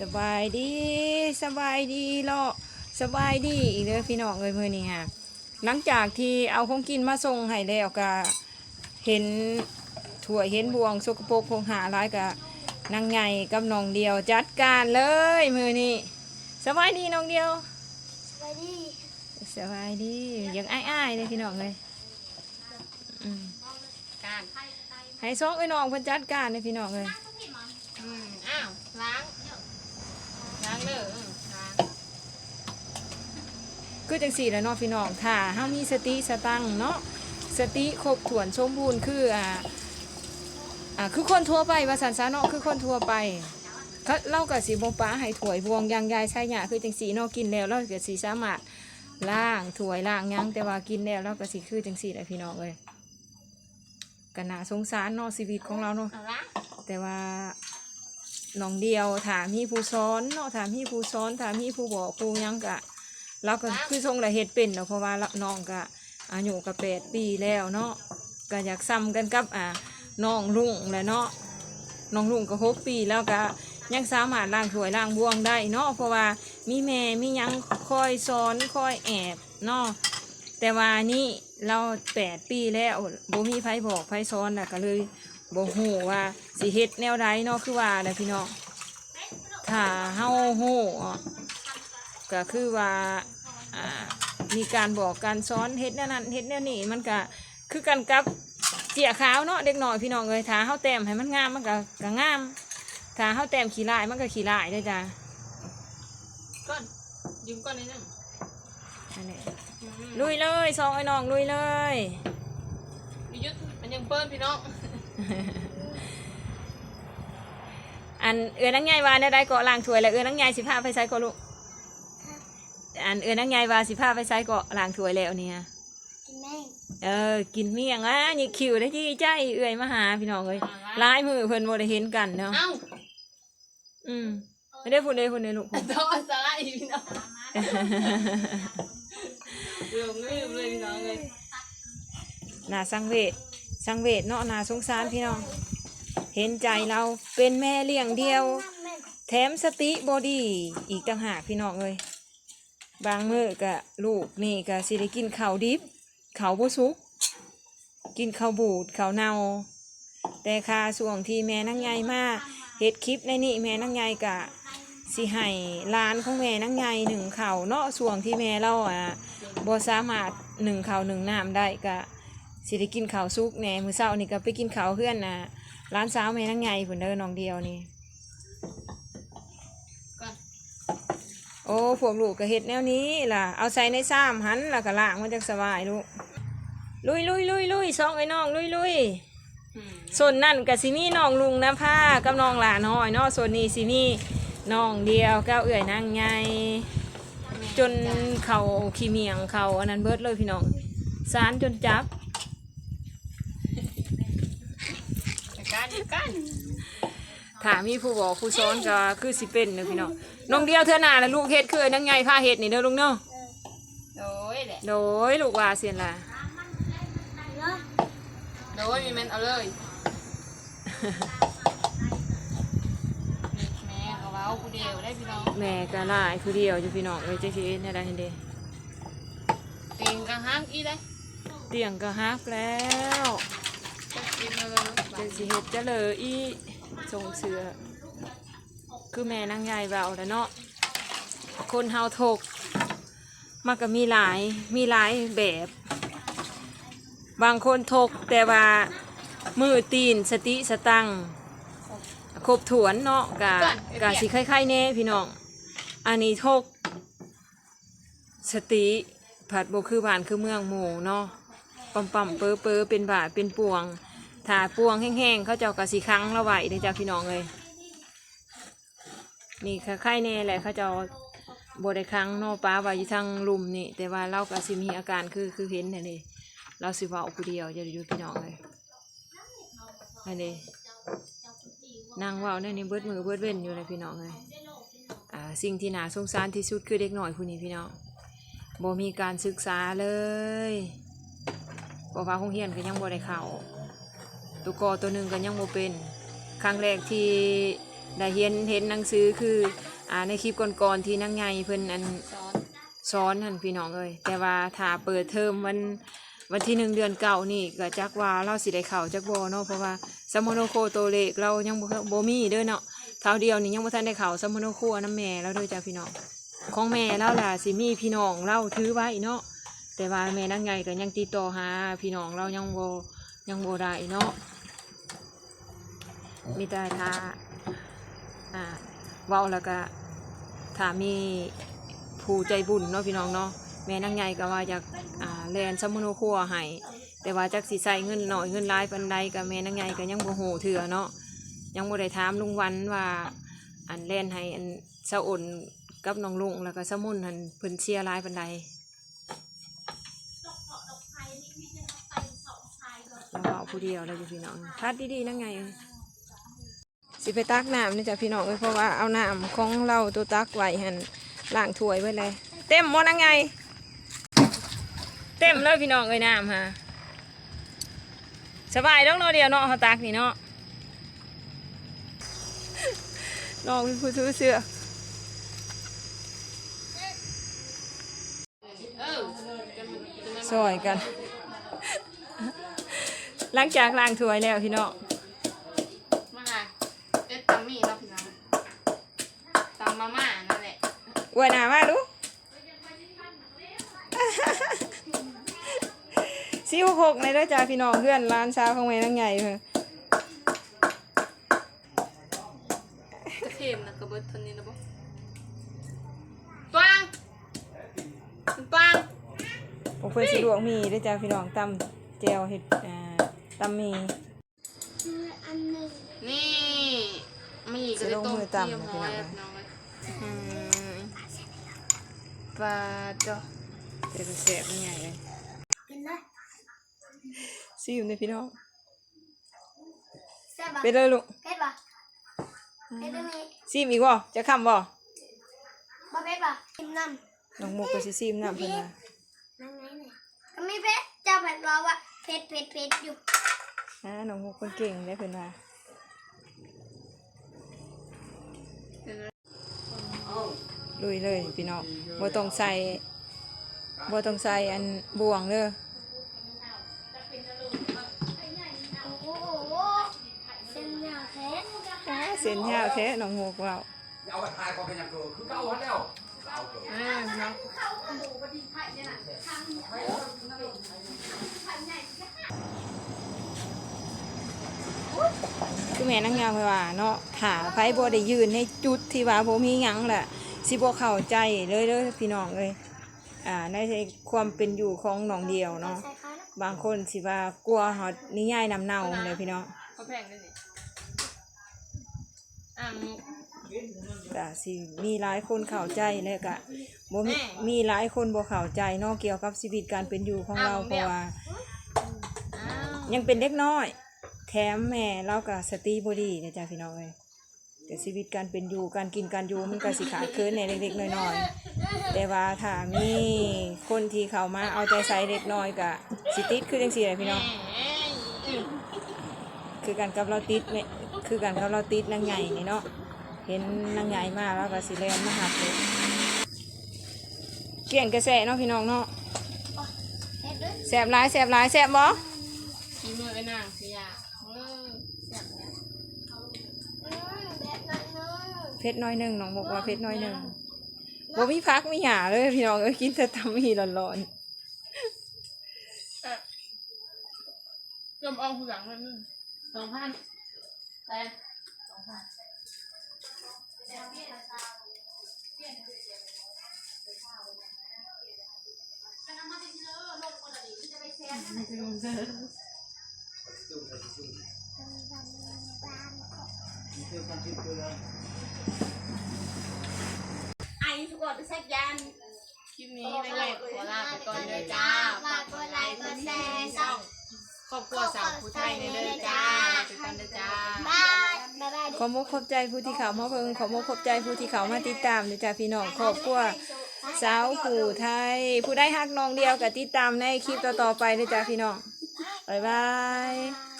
สบายดีสบายดีเลาะสบายดีอีกเด้อพี่น้องเลยเมื่อนี้ฮะหลังจากที่เอาของกินมาส่งให้แล้วก็เห็นถั่วยเห็นบวงสกปรกคงหาร้ายกับนางใหญ่กับน้องเดียวจัดการเลยมือนี้สบายดีน้องเดียวสวัสดีสบายดียังอ้ายๆเลยพี่น้องเลยอืมการให้ซองไอ้น้องเพิ่นจัดการเลยพี่น้องเลย อืมอ้าว ล้าง ล้างเลยอืมล้าง คือจังสี่แหล้วเนาะพี่น้องถ้าเฮามีสติสตังค์เนาะสติครบถ้วนสมบูรณ์คืออ่าอ่าคือคนทั่วไปว่าสันซะเนาะคือคนทั่วไปก็เล่ากับสีบป้าให้ถวยบวงยางยายใช่หยาคือจังสีเนาะกินแล้วเราก็สีสามารถล้างถวยล้างหยังแต่ว่ากินแล้วเราก็สีคือจังสีแหละพี่น้องเลยก็น่าสงสารเนาะชีวิตของเราเนาะ แต่ว่าน้องเดียวถามพี่ผู้ซ้อนเนาะถามพี่ผู้ซ้อนถามพี่ผู้บอกผู้หยังกะ เราก็คือทรงละเฮ็ดเป็นเนาะเพราะว่าน้องกะอายุก็แปดปีแล้วเนาะก็อยากซ้ำกันกับอ่าน้องลุงแหละเนาะน้องลุงก็หกปีแล้วก็ยังสามารถล้างถวยล้างบวงได้เนาะเพราะว่ามีแม่มียังคอยสอนคอยแอบเนาะแต่ว่านี่เราแปดปีแล้วบ่มีไผบอกไผสอนน่ะก็เลยบ่ฮู้ว่าสิเฮ็ดแนวใดเนาะคือว่าแหละพี่น้องถ้าเฮาฮู้อะ ก็คือว่าอ่ามีการบอกการสอนเฮ็ดแนวนั้นเฮ็ดแนวนี้มันก็คือกันกับเจียขาวเนาะเด็กน้อยพี่น้องเอ้ยถ้าเฮาแต้มให้มันงามมันก็ก็งามถ้าเฮาแต้มขี้ลายมันก็ขี้ลายเด้อจ้ะก้อนยืมก้อนนิดนึงอันนี้อืมลุยเลยสองไอ้น้องลุยเลยมียุทธมันยังเปิ้ลพี่น้องอันเอือนังใหญ่ว่าได้เกาะล้างถ้วยแล้วเอือนังใหญ่สิพาไปใช้เกาะลูก อันเอือนังใหญ่ว่าสิพาไปใช้เกาะล้างถ้วยแล้วเนี่ย กินแม่งเออ กินเมี่ยงอะนี่คิวได้ที่ใจเอื่อยมาหาพี่น้องเลยหลายมือเพิ่นบ่ได้เห็นกันเนาะ เอ้าอืมไม่ได้พูดเลยพูดเลยลูกต่อสาระอีกพี่น้องเรื่องลืมเลยพี่น้องเลยน่าสังเวชสังเวชเนาะน่าสงสารพี่น้อง เห็นใจเราเป็นแม่เลี้ยงเดียวแม่งแถมสติบอดีอีกต่างหากพี่น้องเลย บางมื้อกะลูกนี่กะสิได้กินข้าวดิบข้าวบ่สุก กินข้าวบูดข้าวเนาแต่ค่าส่วงที่แม่นั่งใหญ่มาเฮ็ดคลิปในนี่แม่นั่งใหญ่กะสิให้ร้านของแม่นั่งใหญ่หนึ่งข้าวเนาะส่วงที่แม่เราอะบ่สามารถหนึ่งข้าวหนึ่งน้ำได้กะสิได้กินข้าวสุกแหน่มื้อเช้านี่ก็ไปกินข้าวเพื่อนน่ะร้านสาวแม่นั่งใหญ่พุ่นเด้อน้องเดียวนี่ ก้อน โอ้พวกลูกก็เฮ็ดแนวนี้ล่ะ เอาใส่ในซ้ำหันแล้วก็ล้างมันจะสบายลูก ลุยลุยลุยลุยสองไอ้น้องลุยลุยอืมส่วนนั่นกับสิมีน้องลุงนะผ้ากับน้องหลาน้อยเนาะส่วนนี้สิมีน้องเดียวก้าวเอื่อยนางไงจนเขาขี้เมียงเขาอันนั้นเบิดเลยพี่น้องสารจนจับการการถ้ามีผู้บอกผู้สอนก็คือสิเป็นเด้อพี่น้อง น้องเดียวเท่าหน้าแล้วลูกเฮ็ดคือไอ้นางไงผ้าเฮ็ดนี่เด้อลุงเนาะโดยแหละโดยลูกว่าเสียนล่ะเนาะโดยมีแมนเอาเลยแม่ก็เว้าผู้เดียวได้พี่น้องแม่ก็หลายคือเดียวอยู่พี่น้องเลยจะสิเอ็ดให้ได้เห็นเด้เตียงกลางห้างอีได้เตียงก็ฮักแล้วจะกินเลยจะสิเฮ็ดจะเลยอีส่งเสือ คือแม่นางใหญ่เบาแล้วเนาะคนเฮาถกมันก็มีหลายมีหลายแบบ บางคนถกแต่ว่ามือตีนสติสตังครบถ้วนเนาะกะกะสิคล้ายๆแน่พี่น้องอันนี้ทกสติผัดโบคือบ้านคือเมืองหมู่เนาะปั๊มปั๊มๆเปอเปอเป็นบาทเป็นปวงถ้าปวงแห้งๆเขาเจ้ากะสีครั้งละไหวเด้จ้าพี่น้องเลย นี่คล้ายๆแน่แหละเขาจ้าบได้ครั้งนาะป้าไว้อยู่ทางลุมนี่ แต่ว่าเรากะสิมีอาการคือคือเห็นนี่นเลยเราสิเว่าผู้เดียวจะอยู่พี่น้องเลยอันนี้นางว่าเนี่ยนี่เบิดมือเบิดเว้นอยู่เลยพี่น้องเลยอ่าสิ่งที่น่าสงสารที่สุดคือเด็กหน่อยผู้นี้พี่น้องบ่มีการศึกษาเลยบ่ฟ้าคงเฮียนก็ยังบ่ได้เข้าตัวกอตัวหนึ่งก็ยังบ่เป็น ครั้งแรกที่ ได้เห็นเห็นหนังสือคืออ่าในคลิปก่อนๆที่นางไงเพิ่นอันซ้อนหันพี่น้องเอ้ยแต่ว่าถ้าเปิดเทอมวันวันที่หนึ่งเดือนเก่านี่ก็จักว่าเราสิได้เข่าจักบ่เนาะเพราะว่าสมโนโคโตเลขเรายังบ่บ่มีเด้อเนาะเท่าเดียวนี่ยังบ่ทันได้เข่าสมโนโคน้ำแม่แล้วเด้อจ้าพี่น้องของแม่เราล่ะสิมีพี่น้องเราถือไว้เนาะแต่ว่าแม่นางไงก็ยังติดต่อหาพี่น้องเรายังโบยังโบได้เนาะมีแต่ถ้า อ่าเว้าแล้วก็ถ้ามีผู้ใจบุญเนาะพี่น้องเนาะแม่นางไงก็ว่าอยากอ่าแลนสมโนครัวให้แต่ว่าจักสิใส่เงินหน่อยเงินหลายปานใดก็แม่นางไงก็ยังบ่ฮู้เถื่อเนาะยังบ่ได้ถามลุงวันว่าอันแลนให้อันเซาอ่นกับน้องลุงแล้วก็สมุนหันเพิ่นเชียร์หลายปานใดเราเอาผู้เดียวเลยจ้ะพี่น้องพัดดีๆนั่งไงเอ้ย สิไปตักน้ำนี่จ้ะพี่น้องเอ้ยเพราะว่าเอาน้ำของเราตัวตักไว้หันล้างถ้วยไว้เลย เต็มหมดนั่งไง เต็มเลยพี่น้องเอ้ยน้ำฮะสบายต้องเนาะเดียวเนาะเขาตักนี่เนาะน้องผู้ซื้อเสื้อซอยกัน หลังจากล้างถ้วยแล้วพี่น้อง มาค่ะเอ็ดตำมี่เนาะพี่น้องตำ มาม่านั่นแหละอวยหนามาดูสี่หกหกในเด้อจ้าพี่น้องเพื่อนร้านเช้าวของแม่นั่งใหญ่เพิ่นกระเทียมนะกระเบิดเทันนี้นะบ่ปังปังโอ้เพื่อนสิลวกมีเด้อจ้าพี่น้องตำแจวเห็ดอ่าตำมีคืออันหนึ่งนี่มีก็ได้ต้มเตรียมหอยอะพี่น้องเลยอืม ปลาจ้ะเดี๋ยวจะเสียบยังไงเลยกินเลยซิมเลยพี่น้องแซ่บปะไปเลยลูกเผ็ดปะเผ็ดตรงนี้ซิมอีกบ่จะคำบ่บ่เผ็ดปะกินน้ำน้องมุกก็สิซิมน้ำเพิ่นว่านั่งไงเนี่ยก็ไม่เผ็ดเจ้าเผ็ดรอว่าเผ็ดเผ็ดเผ็ดอยู่อ่าน้องมุกเพิ่นเก่งได้เพิ่นว่า ลุยเลยพี่น้องบ่ต้องใส่บ่ต้องใส่อันบวงเด้อโอ้โหเส้นยาวแท้อ่าเส้นยาวแท้น้องมุกเว้าเอาไปทายก่อนเป็นอย่างเกิดคือเก้าวันแล้วเอาเกิดอ่าพี่น้องคือแม่นางงามเพิ่นว่าเนาะถ้าไผบ่ได้ยืนในจุดที่ว่าบ่มีหยังแหละ สิบ่เข้าใจเลยเด้อพี่น้องเอ้ยอ่าในความเป็นอยู่ของหนองเดียวเนาะบางคนสิว่ากลัวฮอดนิยายนำเน่าเลยพี่น้องเขาแพงด้วยนี่อ่างก็สิมีหลายคนเข้าใจแล้วก็บ่มีมีหลายคนบ่เข้าใจเนาะเกี่ยวกับชีวิตการเป็นอยู่ของเราเพราะว่ายังเป็นเด็กน้อย แถมแม่เราก็สติบ่ดีนะจ๊ะพี่น้องเอ้ย แต่ชีวิตการเป็นอยู่การกินการอยู่มันก็สิขาดเคินในเล็กๆน้อยๆแต่ว่าถ้ามีคนที่เข้ามาเอาใจใส่เด็กน้อยก็สิติดคือจังซี่แหละพี่น้องคือกันกับเราติดเนี่ยคือกันกับเราติดนางใหญ่นี่เนาะเห็นนางใหญ่มากแล้วก็สิแลนมาหักเลยเกี่ยงกระแสเนาะพี่น้องเนาะเผ็ดด้วยแสบหลายแสบหลายแสบบ่ ฝีมือไอ้นางสิยาเออแซ่บเนี่ย อืมแบบนั้นเลย เพชรน้อยหนึ่งน้องบอกว่าเพชรน้อยหนึ่งบ่มีพักมีหยาเลยพี่น้องเอ้ยกินแต่ตำมีร้อนยอมเอาผู้หลังมันนึงสองพันแต่สองพัน ไอ้ทุกคนสักยันคลิปนี้ได้ไงขอลาไปก่อนเลยจ้าฝากกดไลค์กดแชร์ช่องครอบครัวสาวผู้ไทยในเด้อจ้าติดตามเด้อจ้าบายบายบายๆขอมกขอบใจผู้ที่เขามาเพิ่งขอมกขอบใจผู้ที่เขามาติดตามเด้อจ้าพี่น้องครอบครัวสาวผู้ไทย ผู้ได้ฮักน้องเดียวกับติดตามในคลิปต่อๆไปเด้อจ้าพี่น้องบ๊ายบายบาย